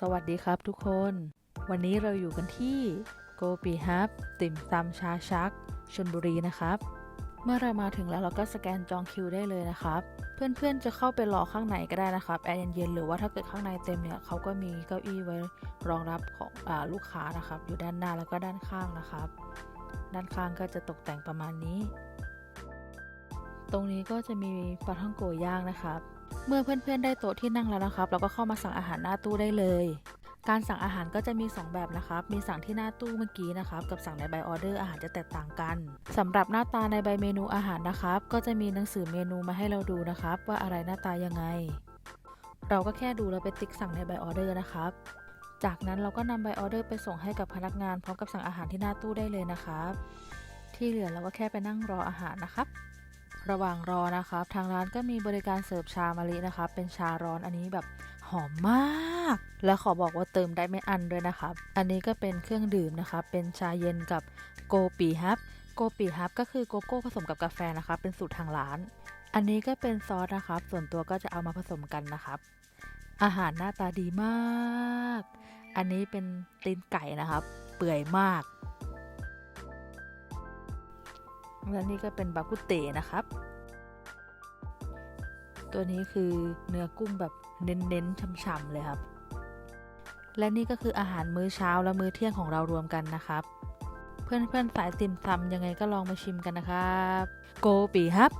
สวัสดีครับทุกคน วันนี้เราอยู่กันที่โกปีฮับติ่มซำชาชักชลบุรีนะครับ เมื่อเรามาถึงแล้วเราก็สแกนจองคิวได้เลยนะครับ เพื่อนๆจะเข้าไปรอข้างในก็ได้นะครับแอร์เย็นๆหรือว่าถ้าเกิดข้างในเต็มเนี่ยเขาก็มีเก้าอี้ไว้รองรับของอลูกค้านะครับ อยู่ด้านหน้าแล้วก็ด้านข้างนะครับ ด้านข้างก็จะตกแต่งประมาณนี้ ตรงนี้ก็จะมีปลาท่องโกย่างนะครับ เมื่อเพื่อนๆได้โต๊ะที่นั่งแล้วนะครับ เราก็เข้ามาสั่งอาหารหน้าตู้ได้เลย การสั่งอาหารก็จะมี 2 แบบนะครับ มีสั่งที่หน้าตู้เมื่อกี้นะครับ กับสั่งในใบออเดอร์อาหารจะแตกต่างกันสำหรับหน้าตาในใบเมนูอาหารนะครับ ก็จะมีหนังสือเมนูมาให้เราดูนะครับ ว่าอะไรหน้าตายังไง เราก็แค่ดูแล้วไปติ๊กสั่งในใบออเดอร์นะครับ จากนั้นเราก็นำใบออเดอร์ไปส่งให้กับพนักงานพร้อมกับสั่งอาหารที่หน้าตู้ได้เลยนะครับ ที่เหลือเราก็แค่ไปนั่งรออาหารนะครับ ระหว่างรอนะครับ ทางร้านก็มีบริการเสิร์ฟชามะลินะครับ เป็นชาร้อนอันนี้แบบหอมมาก และขอบอกว่าเติมได้ไม่อันด้วยนะครับ อันนี้ก็เป็นเครื่องดื่มนะครับเป็นชาเย็นกับโกปีฮับ โกปีฮับก็คือโกโก้ผสมกับกาแฟนะครับเป็นสูตรทางร้าน อันนี้ก็เป็นซอสนะครับ ส่วนตัวก็จะเอามาผสมกันนะครับ อาหารหน้าตาดีมาก อันนี้เป็นตีนไก่นะครับ เปื่อยมาก และนี่ก็เป็นบากุเตนะครับ ตัวนี้คือเนื้อกุ้งแบบเน้นๆช่ำๆเลยครับ และนี่ก็คืออาหารมื้อเช้าและมื้อเที่ยงของเรารวมกันนะครับ เพื่อนๆสายติ่มซำยังไงก็ลองมาชิมกันนะครับ โกปีครับ